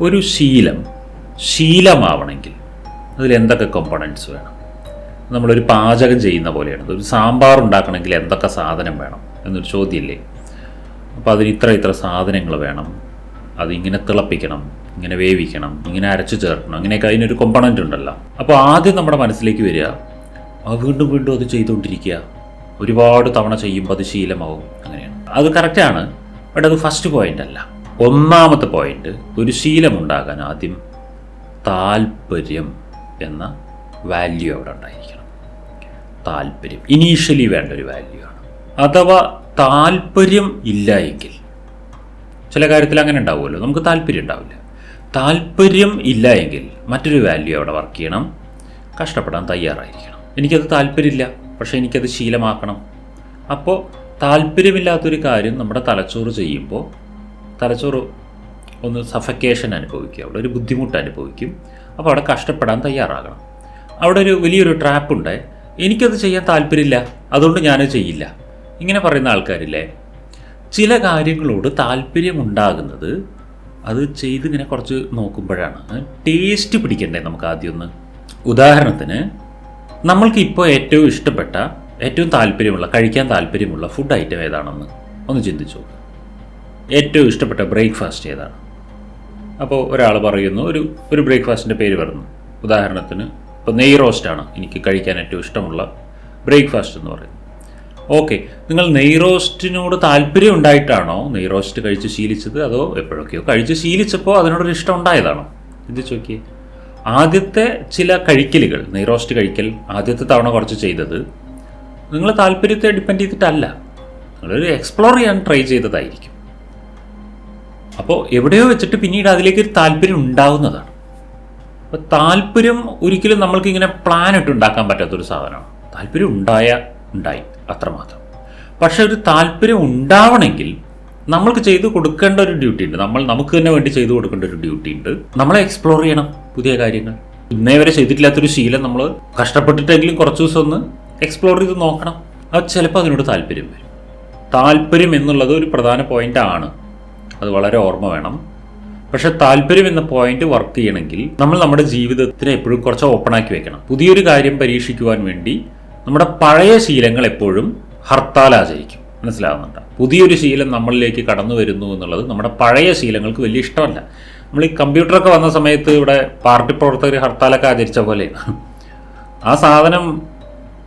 ഒരു ശീലം ശീലമാവണമെങ്കിൽ അതിൽ എന്തൊക്കെ കോമ്പണൻസ് വേണം? നമ്മളൊരു പാചകം ചെയ്യുന്ന പോലെയാണ്. ഒരു സാമ്പാർ ഉണ്ടാക്കണമെങ്കിൽ എന്തൊക്കെ സാധനം വേണം എന്നൊരു ചോദ്യമില്ലേ അപ്പോൾ അതിന് ഇത്ര ഇത്ര സാധനങ്ങൾ വേണം. അതിങ്ങനെ തിളപ്പിക്കണം ഇങ്ങനെ വേവിക്കണം ഇങ്ങനെ അരച്ചു ചേർക്കണം ഇങ്ങനെയൊക്കെ അതിനൊരു കൊമ്പണന്റ് ഉണ്ടല്ലോ. അപ്പോൾ ആദ്യം നമ്മുടെ മനസ്സിലേക്ക് വരിക. ആ വീണ്ടും വീണ്ടും അത് ചെയ്തുകൊണ്ടിരിക്കുക. ഒരുപാട് തവണ ചെയ്യുമ്പോൾ അത് ശീലമാവും. അങ്ങനെയാണ്. അത് കറക്റ്റാണ് ബട്ട് അത് ഫസ്റ്റ് പോയിന്റ് അല്ല. ഒന്നാമത്തെ പോയിന്റ് ഒരു ശീലമുണ്ടാകാൻ ആദ്യം താല്പര്യം എന്ന വാല്യൂ അവിടെ ഉണ്ടായിരിക്കണം. താല്പര്യം. ഇനീഷ്യലി വേണ്ട ഒരു വാല്യൂ ആണ്. അഥവാ താല്പര്യം ഇല്ല എങ്കിൽ ചില കാര്യത്തിൽ അങ്ങനെ ഉണ്ടാവുമല്ലോ. നമുക്ക് താല്പര്യം ഉണ്ടാവില്ല. താല്പര്യം ഇല്ല എങ്കിൽ മറ്റൊരു വാല്യൂ അവിടെ വർക്ക് ചെയ്യണം. കഷ്ടപ്പെടാൻ തയ്യാറായിരിക്കണം. എനിക്കത് താല്പര്യമില്ല. പക്ഷേ എനിക്കത് ശീലമാക്കണം. അപ്പോൾ താല്പര്യമില്ലാത്തൊരു കാര്യം നമ്മുടെ തലച്ചോറ് ചെയ്യുമ്പോൾ തലച്ചോറ് ഒന്ന് സഫക്കേഷൻ അനുഭവിക്കുക. അവിടെ ഒരു ബുദ്ധിമുട്ട് അനുഭവിക്കും. അപ്പോൾ അവിടെ കഷ്ടപ്പെടാൻ തയ്യാറാകണം. അവിടെ ഒരു വലിയൊരു ട്രാപ്പുണ്ട് എനിക്കത് ചെയ്യാൻ താല്പര്യമില്ല. അതുകൊണ്ട് ഞാനത് ചെയ്യില്ല. ഇങ്ങനെ പറയുന്ന ആൾക്കാരില്ലേ? ചില കാര്യങ്ങളോട് താല്പര്യമുണ്ടാകുന്നത് അത് ചെയ്തിങ്ങനെ കുറച്ച് നോക്കുമ്പോഴാണ്. ടേസ്റ്റ് പിടിക്കണ്ടേ നമുക്ക് ആദ്യം ഒന്ന്. ഉദാഹരണത്തിന് നമ്മൾക്ക് ഇപ്പോൾ ഏറ്റവും ഇഷ്ടപ്പെട്ട ഏറ്റവും താല്പര്യമുള്ള കഴിക്കാൻ താല്പര്യമുള്ള ഫുഡ് ഐറ്റം ഏതാണെന്ന് ഒന്ന് ചിന്തിച്ചു നോക്കുക ഏറ്റവും ഇഷ്ടപ്പെട്ട ബ്രേക്ക്ഫാസ്റ്റ് ഏതാണ്? അപ്പോൾ ഒരാൾ പറയുന്നു ഒരു ഒരു ബ്രേക്ക്ഫാസ്റ്റിന്റെ പേര് പറഞ്ഞു ഉദാഹരണത്തിന് ഇപ്പോൾ നെയ് റോസ്റ്റാണ് എനിക്ക് കഴിക്കാൻ ഏറ്റവും ഇഷ്ടമുള്ള ബ്രേക്ക്ഫാസ്റ്റ് എന്ന് പറയുന്നത്. ഓക്കെ നിങ്ങൾ നെയ് റോസ്റ്റിനോട് താല്പര്യം ഉണ്ടായിട്ടാണോ നെയ് റോസ്റ്റ് കഴിച്ച് ശീലിച്ചത്? അതോ എപ്പോഴൊക്കെയോ കഴിച്ച് ശീലിച്ചപ്പോൾ അതിനോടൊരു ഇഷ്ടം ഉണ്ടായതാണോ? ഇത് ചോദിക്കേ. ആദ്യത്തെ ചില കഴിക്കലുകൾ നെയ് റോസ്റ്റ് കഴിക്കൽ ആദ്യത്തെ തവണ കുറച്ച് ചെയ്തത് നിങ്ങൾ താല്പര്യത്തെ ഡിപ്പെൻഡ് ചെയ്തിട്ടല്ല. നിങ്ങളൊരു എക്സ്പ്ലോർ ചെയ്യാൻ ട്രൈ ചെയ്തതായിരിക്കും. അപ്പോൾ എവിടെയോ വെച്ചിട്ട് പിന്നീട് അതിലേക്ക് ഒരു താല്പര്യം ഉണ്ടാവുന്നതാണ്. അപ്പോൾ താല്പര്യം ഒരിക്കലും നമ്മൾക്ക് ഇങ്ങനെ പ്ലാൻ ഇട്ട് ഉണ്ടാക്കാൻ പറ്റാത്തൊരു സാധനമാണ്. താല്പര്യം ഉണ്ടായ ഉണ്ടായി അത്രമാത്രം പക്ഷെ ഒരു താല്പര്യം ഉണ്ടാവണമെങ്കിൽ നമ്മൾക്ക് ചെയ്തു കൊടുക്കേണ്ട ഒരു ഡ്യൂട്ടി ഉണ്ട്. നമ്മൾ നമുക്ക് തന്നെ വേണ്ടി ചെയ്തു കൊടുക്കേണ്ട ഒരു ഡ്യൂട്ടി ഉണ്ട്. നമ്മളെ എക്സ്പ്ലോർ ചെയ്യണം പുതിയ കാര്യങ്ങൾ. ഇന്നേ വരെ ചെയ്തിട്ടില്ലാത്തൊരു ശീലം നമ്മൾ കഷ്ടപ്പെട്ടിട്ടെങ്കിലും കുറച്ച് ദിവസം ഒന്ന് എക്സ്പ്ലോർ ചെയ്ത് നോക്കണം. അത് ചിലപ്പോൾ അതിനോട് താല്പര്യം വരും. താല്പര്യം എന്നുള്ളത് ഒരു പ്രധാന പോയിന്റ് ആണ്. അത് വളരെ ഓർമ്മ വേണം. പക്ഷെ താല്പര്യം എന്ന പോയിന്റ് വർക്ക് ചെയ്യണമെങ്കിൽ നമ്മൾ നമ്മുടെ ജീവിതത്തിനെ എപ്പോഴും കുറച്ച് ഓപ്പൺ ആക്കി വെക്കണം. പുതിയൊരു കാര്യം പരീക്ഷിക്കുവാൻ വേണ്ടി നമ്മുടെ പഴയ ശീലങ്ങൾ എപ്പോഴും ഹർത്താൽ ആചരിക്കും മനസ്സിലാവുന്നുണ്ട്? പുതിയൊരു ശീലം നമ്മളിലേക്ക് കടന്നു വരുന്നു എന്നുള്ളത് നമ്മുടെ പഴയ ശീലങ്ങൾക്ക് വലിയ ഇഷ്ടമല്ല. നമ്മൾ ഈ കമ്പ്യൂട്ടറൊക്കെ വന്ന സമയത്ത് ഇവിടെ പാർട്ടി പ്രവർത്തകർ ഹർത്താലൊക്കെ ആചരിച്ച പോലെയാണ് ആ സാധനം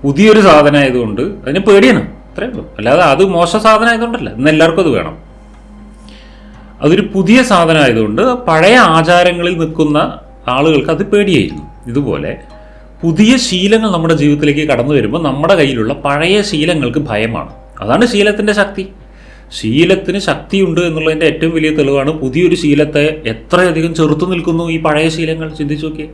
പുതിയൊരു സാധനമായതുകൊണ്ട് അതിന് പേടിയാണ്. അത്രയേ ഉള്ളൂ. അല്ലാതെ അത് മോശ സാധനം ആയതുകൊണ്ടല്ല. ഇന്ന് എല്ലാവർക്കും അത് വേണം. അതൊരു പുതിയ സാധനം ആയതുകൊണ്ട് പഴയ ആചാരങ്ങളിൽ നിൽക്കുന്ന ആളുകൾക്ക് അത് പേടിയായിരുന്നു. ഇതുപോലെ പുതിയ ശീലങ്ങൾ നമ്മുടെ ജീവിതത്തിലേക്ക് കടന്നു വരുമ്പോൾ നമ്മുടെ കയ്യിലുള്ള പഴയ ശീലങ്ങൾക്ക് ഭയമാണ്. അതാണ് ശീലത്തിന്റെ ശക്തി. ശീലത്തിന് ശക്തിയുണ്ട് എന്നുള്ളതിന്റെ ഏറ്റവും വലിയ തെളിവാണ് പുതിയൊരു ശീലത്തെ എത്രയധികം ചെറുത്തു നിൽക്കുന്നു ഈ പഴയ ശീലങ്ങൾ. ചിന്തിച്ചു നോക്കിയേ.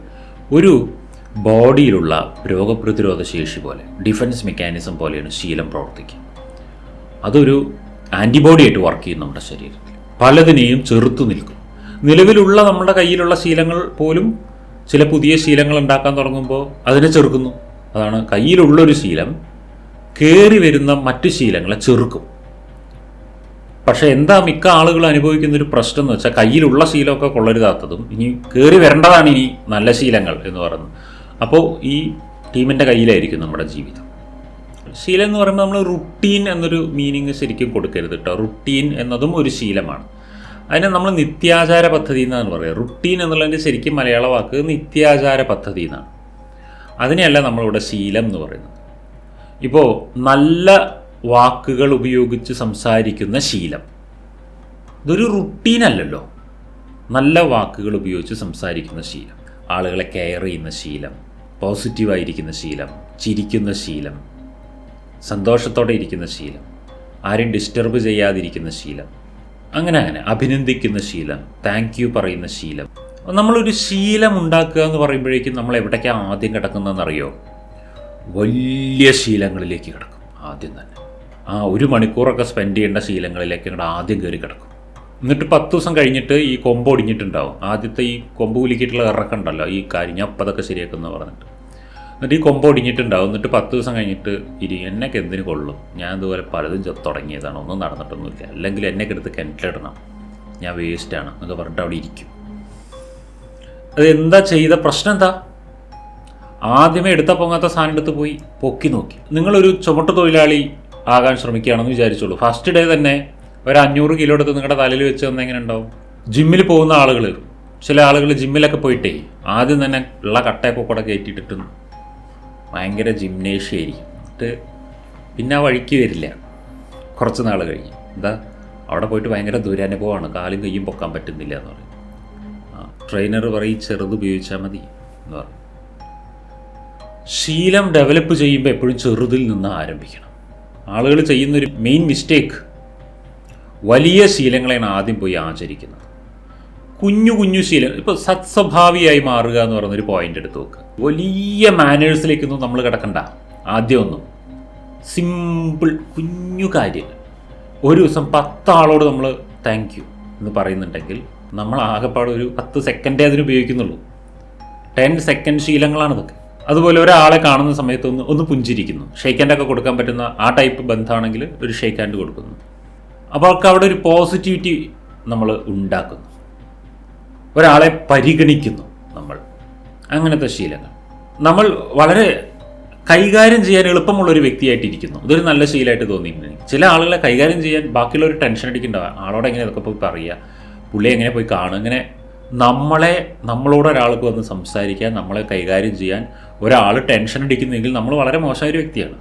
ഒരു ബോഡിയിലുള്ള രോഗപ്രതിരോധ ശേഷി പോലെ ഡിഫൻസ് മെക്കാനിസം പോലെയാണ് ശീലം പ്രവർത്തിക്കുക. അതൊരു ആന്റിബോഡി ആയിട്ട് വർക്ക് ചെയ്യും നമ്മുടെ ശരീരത്തിൽ. പലതിനെയും ചെറുത്തു നിൽക്കും. നിലവിലുള്ള നമ്മുടെ കയ്യിലുള്ള ശീലങ്ങൾ പോലും ചില പുതിയ ശീലങ്ങൾ ഉണ്ടാക്കാൻ തുടങ്ങുമ്പോൾ അതിനെ ചെറുക്കുന്നു. അതാണ് കയ്യിലുള്ളൊരു ശീലം കയറി വരുന്ന മറ്റു ശീലങ്ങളെ ചെറുക്കും. പക്ഷേ എന്താ മിക്ക ആളുകൾ അനുഭവിക്കുന്ന ഒരു പ്രശ്നം എന്ന് വെച്ചാൽ കയ്യിലുള്ള ശീലമൊക്കെ കൊള്ളരുതാത്തതും ഇനി കയറി വരേണ്ടതാണ് ഇനി നല്ല ശീലങ്ങൾ എന്ന് പറയുന്നത്. അപ്പോൾ ഈ ടീമിന്റെ കയ്യിലായിരിക്കും നമ്മുടെ ജീവിതം. ശീലം എന്ന് പറയുമ്പോൾ നമ്മൾ റുട്ടീൻ എന്നൊരു മീനിങ് ശരിക്കും കൊടുക്കരുത് കേട്ടോ റുട്ടീൻ എന്നതും ഒരു ശീലമാണ്. അതിനെ നമ്മൾ നിത്യാചാര പദ്ധതി എന്നാണ് പറയുക. റുട്ടീൻ എന്നുള്ളതിന്റെ ശരിക്കും മലയാള വാക്ക് നിത്യാചാര പദ്ധതി എന്നാണ്. അതിനെയല്ല നമ്മളിവിടെ ശീലം എന്ന് പറയുന്നത്. ഇപ്പോൾ നല്ല വാക്കുകൾ ഉപയോഗിച്ച് സംസാരിക്കുന്ന ശീലം. ഇതൊരു റുട്ടീൻ അല്ലല്ലോ. നല്ല വാക്കുകൾ ഉപയോഗിച്ച് സംസാരിക്കുന്ന ശീലം. ആളുകളെ കെയർ ചെയ്യുന്ന ശീലം. പോസിറ്റീവായിരിക്കുന്ന ശീലം. ചിരിക്കുന്ന ശീലം. സന്തോഷത്തോടെ ഇരിക്കുന്ന ശീലം. ആരും ഡിസ്റ്റർബ് ചെയ്യാതിരിക്കുന്ന ശീലം. അങ്ങനെ അങ്ങനെ അഭിനന്ദിക്കുന്ന ശീലം താങ്ക് യു പറയുന്ന ശീലം. നമ്മളൊരു ശീലം ഉണ്ടാക്കുക എന്ന് പറയുമ്പോഴേക്കും നമ്മൾ എവിടേക്കാണ് ആദ്യം കിടക്കുന്നതെന്നറിയോ? വലിയ ശീലങ്ങളിലേക്ക് കിടക്കും ആദ്യം തന്നെ. ആ ഒരു മണിക്കൂറൊക്കെ സ്പെൻഡ് ചെയ്യേണ്ട ശീലങ്ങളിലേക്ക് അങ്ങോട്ട് ആദ്യം കയറി കിടക്കും. എന്നിട്ട് പത്ത് ദിവസം കഴിഞ്ഞിട്ട് ഈ കൊമ്പ് ഒടിഞ്ഞിട്ടുണ്ടാവും. ആദ്യത്തെ ഈ കൊമ്പ് കുലുക്കിയിട്ടുള്ള ഇറക്കുണ്ടല്ലോ ഈ കാര്യം ഞാൻ അപ്പം അതൊക്കെ ശരിയാക്കുന്ന പറഞ്ഞിട്ട്. എന്നിട്ട് ഈ കൊമ്പ് ഒടിഞ്ഞിട്ടുണ്ടാവും. എന്നിട്ട് പത്ത് ദിവസം കഴിഞ്ഞിട്ട് ഇരി എന്നൊക്കെ എന്തിനു കൊള്ളും? ഞാൻ ഇതുപോലെ പലതും തുടങ്ങിയതാണ്. ഒന്നും നടന്നിട്ടൊന്നുമില്ല. അല്ലെങ്കിൽ എന്നെ എടുത്ത് കിണറ്റിലിടണം. ഞാൻ വേസ്റ്റാണ് എന്നൊക്കെ പറഞ്ഞിട്ട് അവിടെ ഇരിക്കും. അത് എന്താ ചെയ്ത? പ്രശ്നം എന്താ? ആദ്യമേ എടുത്ത പൊങ്ങാത്ത സാധനം എടുത്ത് പോയി പൊക്കി നോക്കി. നിങ്ങളൊരു ചുമട്ട് തൊഴിലാളി ആകാൻ ശ്രമിക്കുകയാണെന്ന് വിചാരിച്ചോളൂ ഫസ്റ്റ് ഡേ തന്നെ ഒരു അഞ്ഞൂറ് കിലോ എടുത്ത് നിങ്ങളുടെ തലയിൽ വെച്ച് തന്നെ എങ്ങനെ ഉണ്ടാവും? ജിമ്മിൽ പോകുന്ന ആളുകൾ ചില ആളുകൾ ജിമ്മിലൊക്കെ പോയിട്ടേ ആദ്യം തന്നെ ഉള്ള കട്ടയൊക്കെ കൂടെ കയറ്റിയിട്ടിട്ട് ഭയങ്കര ജിംനേഷ്യ ആയിരിക്കും. എന്നിട്ട് പിന്നെ ആ വഴിക്ക് വരില്ല. കുറച്ച് നാൾ കഴിഞ്ഞ്. എന്താ? അവിടെ പോയിട്ട് ഭയങ്കര ദുരനുഭവമാണ്. കാലും കയ്യും പൊക്കാൻ പറ്റുന്നില്ല എന്ന് പറയും ട്രെയിനർ പറയും ചെറുത് ഉപയോഗിച്ചാൽ മതി എന്ന് പറയും ശീലം ഡെവലപ്പ് ചെയ്യുമ്പോൾ എപ്പോഴും ചെറുതിൽ നിന്ന് ആരംഭിക്കണം. ആളുകൾ ചെയ്യുന്നൊരു മെയിൻ മിസ്റ്റേക്ക് വലിയ ശീലങ്ങളെയാണ് ആദ്യം പോയി ആചരിക്കുന്നത്. കുഞ്ഞു കുഞ്ഞു ശീലം ഇപ്പോൾ സത്സ്വഭാവിയായി മാറുക എന്ന് പറയുന്നൊരു പോയിന്റ് എടുത്ത് നോക്കുക വലിയ മാനേഴ്സിലേക്കൊന്നും നമ്മൾ കിടക്കണ്ട. ആദ്യമൊന്നും സിമ്പിൾ കുഞ്ഞു കാര്യങ്ങൾ ഒരു ദിവസം പത്താളോട് നമ്മൾ താങ്ക് യു എന്ന് പറയുന്നുണ്ടെങ്കിൽ നമ്മൾ ആകെപ്പാട് ഒരു പത്ത് സെക്കൻഡേ അതിന് ഉപയോഗിക്കുന്നുള്ളൂ. ടെൻ സെക്കൻഡ് ശീലങ്ങളാണ് ഇതൊക്കെ. അതുപോലെ ഒരാളെ കാണുന്ന സമയത്ത് ഒന്ന് ഒന്ന് പുഞ്ചിരിക്കുന്നു. ഷേക്ക് ഹാൻഡ് ഒക്കെ കൊടുക്കാൻ പറ്റുന്ന ആ ടൈപ്പ് ബന്ധമാണെങ്കിൽ ഒരു ഷേക്ക് ഹാൻഡ് കൊടുക്കുന്നു. അപ്പോൾ അവർക്ക് അവിടെ ഒരു പോസിറ്റിവിറ്റി നമ്മൾ ഉണ്ടാക്കുന്നു. ഒരാളെ പരിഗണിക്കുന്നു. അങ്ങനത്തെ ശീലങ്ങൾ. നമ്മൾ വളരെ കൈകാര്യം ചെയ്യാൻ എളുപ്പമുള്ള ഒരു വ്യക്തിയായിട്ടിരിക്കുന്നു. ഇതൊരു നല്ല ശീലമായിട്ട് തോന്നിയിട്ടുണ്ട്. ചില ആളുകളെ കൈകാര്യം ചെയ്യാൻ ബാക്കിയുള്ളവർ ടെൻഷൻ അടിക്കേണ്ടതാണ് ആളോട് എങ്ങനെ ഇതൊക്കെ പോയി പറയുക? പുള്ളി എങ്ങനെ പോയി കാണും ഇങ്ങനെ നമ്മളെ നമ്മളോട് ഒരാൾക്ക് വന്ന് സംസാരിക്കാൻ നമ്മളെ കൈകാര്യം ചെയ്യാൻ ഒരാൾ ടെൻഷൻ അടിക്കുന്നെങ്കിൽ നമ്മൾ വളരെ മോശമായ ഒരു വ്യക്തിയാണ്.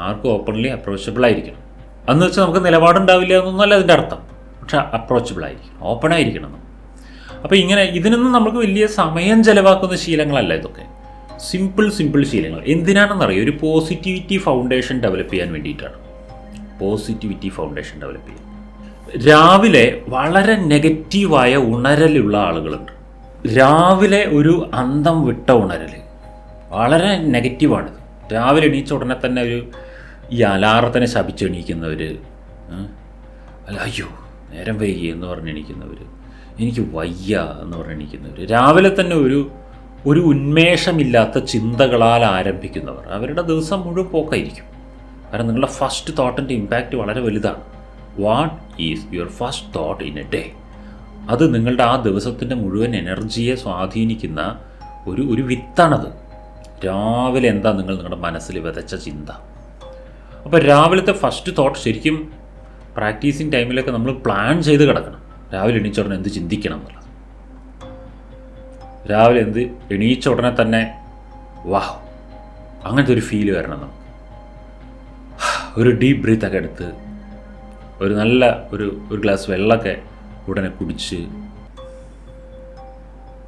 ആർക്കും ഓപ്പൺലി അപ്രോച്ചബിൾ ആയിരിക്കണം. അന്ന് വെച്ചാൽ നമുക്ക് നിലപാടുണ്ടാവില്ല എന്നൊന്നല്ല അതിന്റെ അർത്ഥം. പക്ഷെ അപ്രോച്ചബിൾ ആയിരിക്കണം. ഓപ്പൺ ആയിരിക്കണം. അപ്പോൾ ഇങ്ങനെ ഇതിനൊന്നും നമുക്ക് വലിയ സമയം ചെലവാക്കുന്ന ശീലങ്ങളല്ല ഇതൊക്കെ. സിമ്പിൾ സിമ്പിൾ ശീലങ്ങൾ. എന്തിനാണെന്നറിയാം? ഒരു പോസിറ്റിവിറ്റി ഫൗണ്ടേഷൻ ഡെവലപ്പ് ചെയ്യാൻ വേണ്ടിയിട്ടാണ്. പോസിറ്റിവിറ്റി ഫൗണ്ടേഷൻ ഡെവലപ്പ് ചെയ്യാൻ. രാവിലെ വളരെ നെഗറ്റീവായ ഉണരലുള്ള ആളുകളുണ്ട്. രാവിലെ ഒരു അന്തം വിട്ട ഉണരൽ. വളരെ നെഗറ്റീവാണിത് രാവിലെ എണീച്ച ഉടനെ തന്നെ ഒരു ഈ അലാറത്തിനെ ശപിച്ചെണീക്കുന്നവർ അല്ല അയ്യോ നേരം വൈകി എന്ന് പറഞ്ഞ് എണീക്കുന്നവർ എനിക്ക് വയ്യ എന്ന് പറഞ്ഞിരിക്കുന്നവർ രാവിലെ തന്നെ ഒരു ഒരു ഉന്മേഷമില്ലാത്ത ചിന്തകളാൽ ആരംഭിക്കുന്നവർ. അവരുടെ ദിവസം മുഴുവൻ പോക്കായിരിക്കും. കാരണം നിങ്ങളുടെ ഫസ്റ്റ് തോട്ടിന്റെ ഇമ്പാക്റ്റ് വളരെ വലുതാണ്. What is your first thought in a day അത് നിങ്ങളുടെ ആ ദിവസത്തിന്റെ മുഴുവൻ എനർജിയെ സ്വാധീനിക്കുന്ന ഒരു ഒരു വിത്താണത്. രാവിലെ എന്താ നിങ്ങൾ നിങ്ങളുടെ മനസ്സിൽ വിതച്ച ചിന്ത? അപ്പോൾ രാവിലത്തെ ഫസ്റ്റ് തോട്ട് ശരിക്കും പ്രാക്ടീസിങ് ടൈമിലൊക്കെ നമ്മൾ പ്ലാൻ ചെയ്ത് കിടക്കണം. രാവിലെ എണീച്ച ഉടനെ എന്ത് ചിന്തിക്കണം എന്നുള്ളത്? രാവിലെ എന്ത് എണീച്ച ഉടനെ തന്നെ വാഹ് അങ്ങനത്തെ ഒരു ഫീൽ വരണം നമുക്ക്. ഒരു ഡീപ്പ് ബ്രീത്തൊക്കെ എടുത്ത് ഒരു നല്ല ഒരു ഒരു ഗ്ലാസ് വെള്ളമൊക്കെ ഉടനെ കുടിച്ച്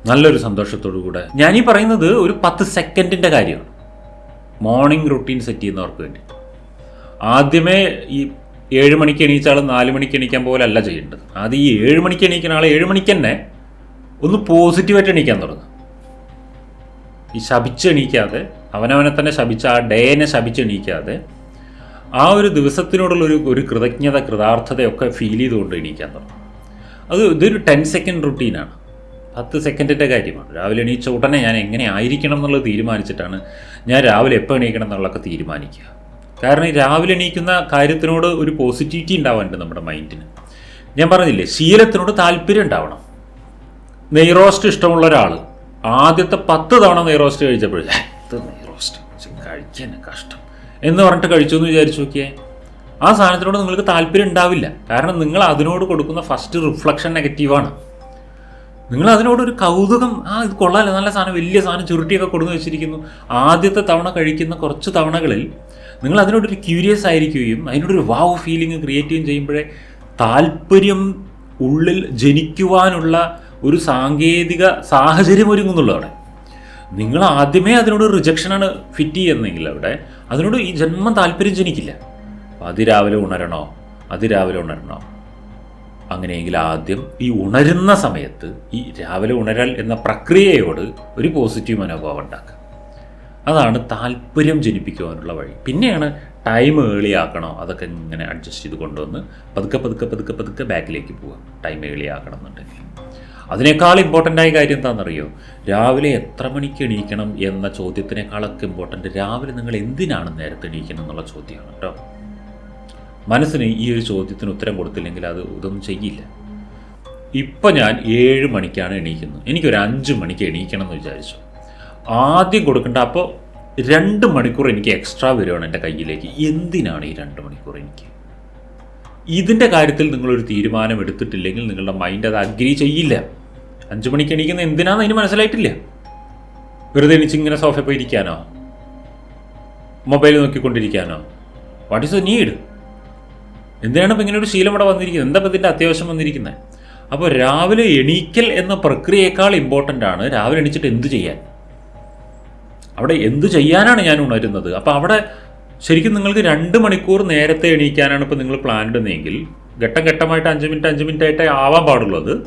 നല്ലൊരു സന്തോഷത്തോടു കൂടെ. ഞാനീ പറയുന്നത് ഒരു പത്ത് സെക്കൻഡിന്റെ കാര്യമാണ്. മോർണിംഗ് റുട്ടീൻ സെറ്റ് ചെയ്യുന്നവർക്ക് വേണ്ടി. ആദ്യമേ ഈ ഏഴ് മണിക്ക് എണീച്ച ആൾ നാല് മണിക്ക് എണീക്കാൻ പോലല്ല ചെയ്യേണ്ടത്. അത് ഈ ഏഴ് മണിക്ക് എണീക്കുന്ന ആൾ ഏഴ് മണിക്ക് തന്നെ ഒന്ന് പോസിറ്റീവായിട്ട് എണീക്കാൻ തുടങ്ങും. ഈ ശപിച്ച് എണീക്കാതെ അവനവനെ തന്നെ ശപിച്ച ആ ഡേനെ ശപിച്ച് എണീക്കാതെ ആ ഒരു ദിവസത്തിനോടുള്ള ഒരു ഒരു കൃതജ്ഞത കൃതാർത്ഥതയൊക്കെ ഫീൽ ചെയ്തുകൊണ്ട് എണീക്കാൻ തുടങ്ങും. അത് ഇതൊരു ടെൻ സെക്കൻഡ് റുട്ടീനാണ് പത്ത് സെക്കൻഡിന്റെ കാര്യമാണ്. രാവിലെ എണീച്ച ഉടനെ ഞാൻ എങ്ങനെ ആയിരിക്കണം എന്നുള്ളത് തീരുമാനിച്ചിട്ടാണ് ഞാൻ രാവിലെ എപ്പോൾ എണീക്കണം എന്നുള്ളതൊക്കെ തീരുമാനിക്കുക. കാരണം രാവിലെ എണീക്കുന്ന കാര്യത്തിനോട് ഒരു പോസിറ്റിവിറ്റി ഉണ്ടാവാനുണ്ട് നമ്മുടെ മൈൻഡിന് ഞാൻ പറഞ്ഞില്ലേ ശീലത്തിനോട് താല്പര്യം ഉണ്ടാവണം. നെയ്റോസ്റ്റ് ഇഷ്ടമുള്ള ഒരാൾ ആദ്യത്തെ പത്ത് തവണ നെയ്റോസ്റ്റ് കഴിച്ചപ്പോഴേ "ഏ, ഇത് നെയ് കഴിക്കാൻ കഷ്ടം. എന്ന് പറഞ്ഞിട്ട് കഴിച്ചു എന്ന് വിചാരിച്ചു നോക്കിയേ. ആ സാധനത്തിനോട് നിങ്ങൾക്ക് താല്പര്യം ഉണ്ടാവില്ല. കാരണം നിങ്ങൾ അതിനോട് കൊടുക്കുന്ന ഫസ്റ്റ് റിഫ്ലക്ഷൻ നെഗറ്റീവാണ് നിങ്ങൾ അതിനോട് ഒരു കൗതുകം ആ ഇത് കൊള്ളാലോ നല്ല സാധനം വലിയ സാധനം ചുരുട്ടിയൊക്കെ കൊടുന്ന് വെച്ചിരിക്കുന്നു. ആദ്യത്തെ തവണ കഴിക്കുന്ന കുറച്ച് തവണകളിൽ നിങ്ങൾ അതിനോടൊരു ക്യൂരിയസ് ആയിരിക്കുകയും അതിനോടൊരു വാവ് ഫീലിംഗ് ക്രിയേറ്റ് ചെയ്യുകയും ചെയ്യുമ്പോഴേ താല്പര്യം ഉള്ളിൽ ജനിക്കുവാനുള്ള ഒരു സാങ്കേതിക സാഹചര്യം ഒരുങ്ങുന്നുള്ളൂ അവിടെ. നിങ്ങൾ ആദ്യമേ അതിനോട് റിജക്ഷനാണ് ഫിറ്റ് ചെയ്യുന്നെങ്കിൽ അവിടെ അതിനോട് ഈ ജന്മം താല്പര്യം ജനിക്കില്ല. അതിരാവിലെ ഉണരണോ? അതിരാവിലെ ഉണരണോ? അങ്ങനെയെങ്കിൽ ആദ്യം ഈ ഉണരുന്ന സമയത്ത് ഈ രാവിലെ ഉണരൽ എന്ന പ്രക്രിയയോട് ഒരു പോസിറ്റീവ് മനോഭാവം ഉണ്ടാക്കുക. അതാണ് താല്പര്യം ജനിപ്പിക്കുവാനുള്ള വഴി. പിന്നെയാണ് ടൈം ഏളി ആക്കണോ? അതൊക്കെ ഇങ്ങനെ അഡ്ജസ്റ്റ് ചെയ്ത് കൊണ്ടുവന്ന് പതുക്കെ പതുക്കെ പതുക്കെ പതുക്കെ ബാക്കിലേക്ക് പോവുക ടൈം ഏളി ആക്കണം എന്നുണ്ടെങ്കിൽ. അതിനേക്കാൾ ഇമ്പോർട്ടന്റ് ആയ കാര്യം എന്താണെന്നറിയോ? രാവിലെ എത്ര മണിക്ക് എണീക്കണം എന്ന ചോദ്യത്തിനേക്കാളൊക്കെ ഇമ്പോർട്ടന്റ് രാവിലെ നിങ്ങൾ എന്തിനാണ് നേരത്തെ എണീക്കണം എന്നുള്ള ചോദ്യമാണ് കേട്ടോ. മനസ്സിന് ഈ ഒരു ചോദ്യത്തിന് ഉത്തരം കൊടുത്തില്ലെങ്കിൽ അത് ഇതൊന്നും ചെയ്യില്ല. ഇപ്പം ഞാൻ ഏഴ് മണിക്കാണ് എണീക്കുന്നത്. എനിക്കൊരു അഞ്ച് മണിക്ക് എണീക്കണം എന്ന് വിചാരിച്ചു. ആദ്യം കൊടുക്കേണ്ട അപ്പോൾ രണ്ട് മണിക്കൂർ എനിക്ക് എക്സ്ട്രാ വരുവാണ് എന്റെ കയ്യിലേക്ക്. എന്തിനാണ് ഈ രണ്ട് മണിക്കൂർ എനിക്ക്? ഇതിന്റെ കാര്യത്തിൽ നിങ്ങളൊരു തീരുമാനം എടുത്തിട്ടില്ലെങ്കിൽ നിങ്ങളുടെ മൈൻഡ് അത് അഗ്രി ചെയ്യില്ല. അഞ്ച് മണിക്ക് എണീക്കുന്ന എന്തിനാന്ന് അതിന് മനസ്സിലായിട്ടില്ല. വെറുതെ എണീച്ച് ഇങ്ങനെ സോഫ പോയി ഇരിക്കാനോ മൊബൈൽ നോക്കിക്കൊണ്ടിരിക്കാനോ? വാട്ട് ഈസ് ദ നീഡ് എന്തിനാണ് ഇപ്പം ഇങ്ങനെ ഒരു ശീലം ഇവിടെ വന്നിരിക്കുന്നത്? എന്താ ഇപ്പം ഇതിന്റെ അത്യാവശ്യം വന്നിരിക്കുന്നത്? അപ്പോൾ രാവിലെ എണീക്കൽ എന്ന പ്രക്രിയയേക്കാൾ ഇമ്പോർട്ടന്റ് ആണ് രാവിലെ എണീച്ചിട്ട് എന്ത് ചെയ്യാൻ? അവിടെ എന്ത് ചെയ്യാനാണ് ഞാൻ ഉണരുന്നത്? അപ്പോൾ അവിടെ ശരിക്കും നിങ്ങൾക്ക് രണ്ട് മണിക്കൂർ നേരത്തെ എണീക്കാനാണ് ഇപ്പോൾ നിങ്ങൾ പ്ലാൻ ഇടുന്നതെങ്കിൽ ഘട്ടം ഘട്ടമായിട്ട് അഞ്ച് മിനിറ്റ് അഞ്ച് മിനിറ്റ് ആയിട്ടേ ആവാൻ പാടുള്ളത്. അത്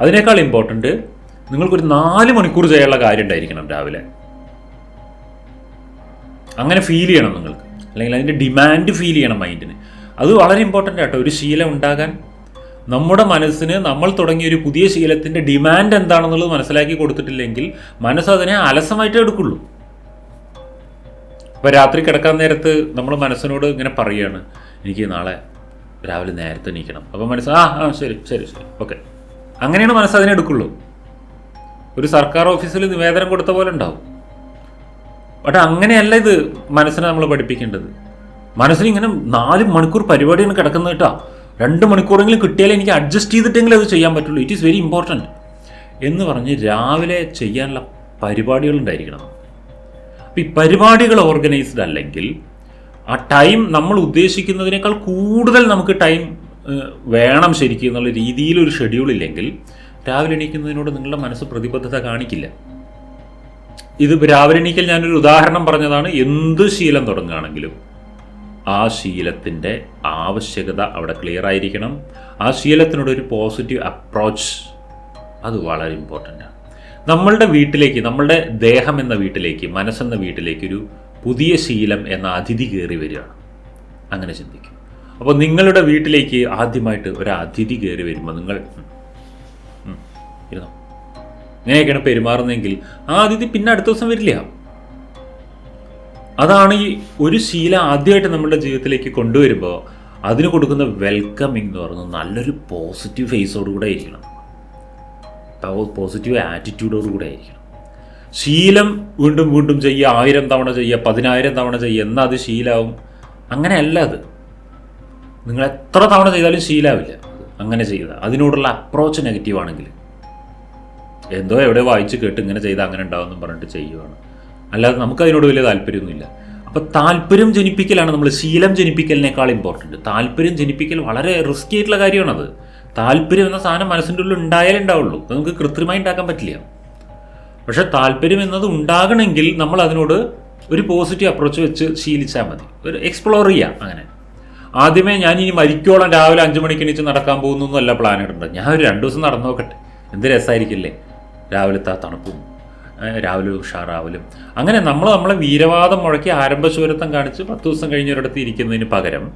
അതിനേക്കാൾ ഇമ്പോർട്ടന്റ് നിങ്ങൾക്കൊരു നാല് മണിക്കൂർ ചെയ്യാനുള്ള കാര്യം ഉണ്ടായിരിക്കണം രാവിലെ. അങ്ങനെ ഫീൽ ചെയ്യണം നിങ്ങൾക്ക്. അല്ലെങ്കിൽ അതിന്റെ ഡിമാൻഡ് ഫീൽ ചെയ്യണം മൈൻഡിന് അത് വളരെ ഇമ്പോർട്ടന്റ് ആട്ടോ. ഒരു ശീലം ഉണ്ടാകാൻ. നമ്മുടെ മനസ്സിന് നമ്മൾ തുടങ്ങിയ ഒരു പുതിയ ശീലത്തിന്റെ ഡിമാൻഡ് എന്താണെന്നുള്ളത് മനസ്സിലാക്കി കൊടുത്തിട്ടില്ലെങ്കിൽ മനസ്സ് അതിനെ അലസമായിട്ടേ എടുക്കുള്ളൂ. അപ്പോൾ രാത്രി കിടക്കാൻ നേരത്ത് നമ്മൾ മനസ്സിനോട് ഇങ്ങനെ പറയുകയാണ് എനിക്ക് നാളെ രാവിലെ നേരത്തെ എണീക്കണം. അപ്പോൾ മനസ്സ് ആ ആ ശരി ശരി ശരി ഓക്കെ. അങ്ങനെയാണ് മനസ്സ് അതിനെ എടുക്കുള്ളൂ. ഒരു സർക്കാർ ഓഫീസിൽ നിവേദനം കൊടുത്ത പോലെ ഉണ്ടാവും. പക്ഷെ അങ്ങനെയല്ല ഇത് മനസ്സിനെ നമ്മൾ പഠിപ്പിക്കേണ്ടത്. മനസ്സിന് ഇങ്ങനെ നാല് മണിക്കൂർ പരിപാടിയാണ് കിടക്കുന്നത് കേട്ടോ. രണ്ട് മണിക്കൂറെങ്കിലും കിട്ടിയാലേ എനിക്ക് അഡ്ജസ്റ്റ് ചെയ്തിട്ടെങ്കിലും അത് ചെയ്യാൻ പറ്റുള്ളൂ. ഇറ്റ് ഈസ് വെരി ഇമ്പോർട്ടന്റ് എന്ന് പറഞ്ഞ് രാവിലെ ചെയ്യാനുള്ള അപ്പോൾ ഈ പരിപാടികൾ ഓർഗനൈസ്ഡ് അല്ലെങ്കിൽ ആ ടൈം നമ്മൾ ഉദ്ദേശിക്കുന്നതിനേക്കാൾ കൂടുതൽ നമുക്ക് ടൈം വേണം ശരിക്കും എന്നുള്ള രീതിയിലൊരു ഷെഡ്യൂൾ ഇല്ലെങ്കിൽ രാവിലെ എണീക്കുന്നതിനോട് നിങ്ങളുടെ മനസ്സ് പ്രതിബദ്ധത കാണിക്കില്ല. ഇത് രാവിലെ എണീക്കൽ ഞാനൊരു ഉദാഹരണം പറഞ്ഞതാണ്. എന്ത് ശീലം തുടങ്ങുകയാണെങ്കിലും ആ ശീലത്തിന്റെ ആവശ്യകത അവിടെ ക്ലിയർ ആയിരിക്കണം. ആ ശീലത്തിനോട് ഒരു പോസിറ്റീവ് അപ്രോച്ച് അത് വളരെ ഇമ്പോർട്ടന്റ് ആണ്. നമ്മളുടെ വീട്ടിലേക്ക് നമ്മളുടെ ദേഹം എന്ന വീട്ടിലേക്ക് മനസ്സെന്ന വീട്ടിലേക്ക് ഒരു പുതിയ ശീലം എന്ന അതിഥി കയറി വരികയാണ്. അങ്ങനെ ചിന്തിക്കും. അപ്പോൾ നിങ്ങളുടെ വീട്ടിലേക്ക് ആദ്യമായിട്ട് ഒരു അതിഥി കയറി വരുമ്പോൾ നിങ്ങൾ ഇരുന്നോ? ഇങ്ങനെയൊക്കെയാണ് പെരുമാറുന്നതെങ്കിൽ ആ അതിഥി പിന്നെ അടുത്ത ദിവസം വരില്ല. അതാണ് ഈ ഒരു ശീലം ആദ്യമായിട്ട് നമ്മുടെ ജീവിതത്തിലേക്ക് കൊണ്ടുവരുമ്പോൾ അതിന് കൊടുക്കുന്ന വെൽക്കമിങ് എന്ന് പറയുന്നത് നല്ലൊരു പോസിറ്റീവ് ഫേസോടുകൂടെ ഇരിക്കണം പോസിറ്റീവ് ആറ്റിറ്റ്യൂഡോട് കൂടെ ആയിരിക്കണം. ശീലം വീണ്ടും വീണ്ടും ചെയ്യുക ആയിരം തവണ ചെയ്യുക പതിനായിരം തവണ ചെയ്യുക എന്നാൽ അത് ശീലാവും? അങ്ങനെയല്ല അത്. നിങ്ങൾ എത്ര തവണ ചെയ്താലും ശീലാവില്ല. അങ്ങനെ ചെയ്ത അതിനോടുള്ള അപ്രോച്ച് നെഗറ്റീവ് ആണെങ്കിൽ. എന്തോ എവിടെ വായിച്ച് കേട്ട് ഇങ്ങനെ ചെയ്താൽ അങ്ങനെ ഉണ്ടാവും എന്ന് പറഞ്ഞിട്ട് ചെയ്യുവാണ്. അല്ലാതെ നമുക്ക് അതിനോട് വലിയ താല്പര്യമൊന്നുമില്ല. അപ്പോൾ താല്പര്യം ജനിപ്പിക്കലാണ് നമ്മൾ. ശീലം ജനിപ്പിക്കലിനേക്കാൾ ഇമ്പോർട്ടന്റ് താല്പര്യം ജനിപ്പിക്കൽ വളരെ റിസ്കി ആയിട്ടുള്ള കാര്യമാണത്. താല്പര്യം എന്ന സാധനം മനസ്സിന്റെ ഉള്ളിൽ ഉണ്ടായാലേ ഉണ്ടാവുള്ളൂ. അത് നമുക്ക് കൃത്രിമമായി ഉണ്ടാക്കാൻ പറ്റില്ല. പക്ഷെ താല്പര്യം എന്നത് ഉണ്ടാകണമെങ്കിൽ നമ്മൾ അതിനോട് ഒരു പോസിറ്റീവ് അപ്രോച്ച് വെച്ച് ശീലിച്ചാൽ മതി. ഒരു എക്സ്പ്ലോർ ചെയ്യാം അങ്ങനെ. ആദ്യമേ ഞാൻ ഇനി മരിക്കോളം രാവിലെ അഞ്ച് മണിക്ക് എണീച്ച് നടക്കാൻ പോകുന്നു എന്നല്ല പ്ലാൻ ഇടേണ്ടത്. ഞാൻ ഒരു രണ്ട് ദിവസം നടന്നു നോക്കട്ടെ. എന്ത് രസമായിരിക്കില്ലേ? രാവിലത്തെ തണുപ്പും രാവിലെ ഉഷാറാവലും. അങ്ങനെ നമ്മൾ നമ്മളെ വീരവാദം മുഴക്കി ആരംഭശൂരത്വം കാണിച്ച് പത്ത് ദിവസം കഴിഞ്ഞൊരിടത്ത് ഇരിക്കുന്നതിന് പകരം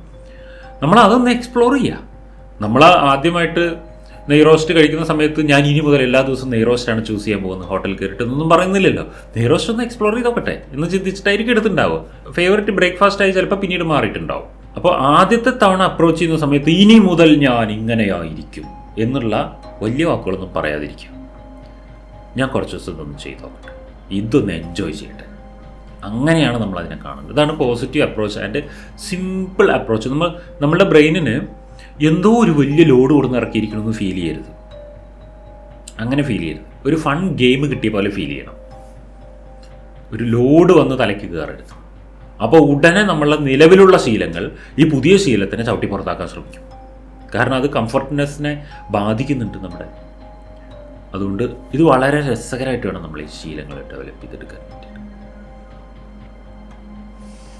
നമ്മൾ അതൊന്ന് എക്സ്പ്ലോർ ചെയ്യുക നമ്മൾ ആദ്യമായിട്ട് നെയ് റോസ്റ്റ് കഴിക്കുന്ന സമയത്ത് ഞാൻ ഇനി മുതൽ എല്ലാ ദിവസവും നെയ് റോസ്റ്റാണ് ചൂസ് ചെയ്യാൻ പോകുന്നത്. ഹോട്ടൽ കയറിയിട്ട് എന്നൊന്നും പറയുന്നില്ലല്ലോ. നെയ് റോസ്റ്റ് ഒന്ന് എക്സ്പ്ലോർ ചെയ്ത് നോക്കട്ടെ എന്ന് ചിന്തിച്ചിട്ടായിരിക്കും എടുത്തിട്ടുണ്ടാവുക. ഫേവററ്റ് ബ്രേക്ക്ഫാസ്റ്റ് ആയി ചിലപ്പോൾ പിന്നീട് മാറിയിട്ടുണ്ടാവും. അപ്പോൾ ആദ്യത്തെ തവണ അപ്രോച്ച് ചെയ്യുന്ന സമയത്ത് ഇനി മുതൽ ഞാൻ ഇങ്ങനെയായിരിക്കും എന്നുള്ള വലിയ വാക്കുകളൊന്നും പറയാതിരിക്കും ഞാൻ കുറച്ച് ദിവസം ഇതൊന്ന് ചെയ്ത് നോക്കട്ടെ ഇതൊന്ന് എൻജോയ് ചെയ്യട്ടെ. അങ്ങനെയാണ് നമ്മൾ അതിനെ കാണുന്നത്. ഇതാണ് positive approach and simple approach നമ്മൾ നമ്മുടെ ബ്രെയിനിന് എന്തോ ഒരു വലിയ ലോഡ് കൊടുന്ന് ഇറക്കിയിരിക്കണമെന്ന് ഫീൽ ചെയ്യരുത്. അങ്ങനെ ഫീൽ ചെയ്യരുത്. ഒരു ഫൺ ഗെയിം കിട്ടിയ പോലെ ഫീൽ ചെയ്യണം. ഒരു ലോഡ് വന്ന് തലയ്ക്ക് കയറരുത്. അപ്പോൾ ഉടനെ നമ്മളുടെ നിലവിലുള്ള ശീലങ്ങൾ ഈ പുതിയ ശീലത്തിനെ ചവിട്ടി പുറത്താക്കാൻ ശ്രമിക്കും. കാരണം അത് കംഫർട്ട്നെസ്സിനെ ബാധിക്കുന്നുണ്ട് നമ്മുടെ. അതുകൊണ്ട് ഇത് വളരെ രസകരമായിട്ട് വേണം നമ്മൾ ഈ ശീലങ്ങൾ ഡെവലപ്പ് ചെയ്തെടുക്കാൻ വേണ്ടി.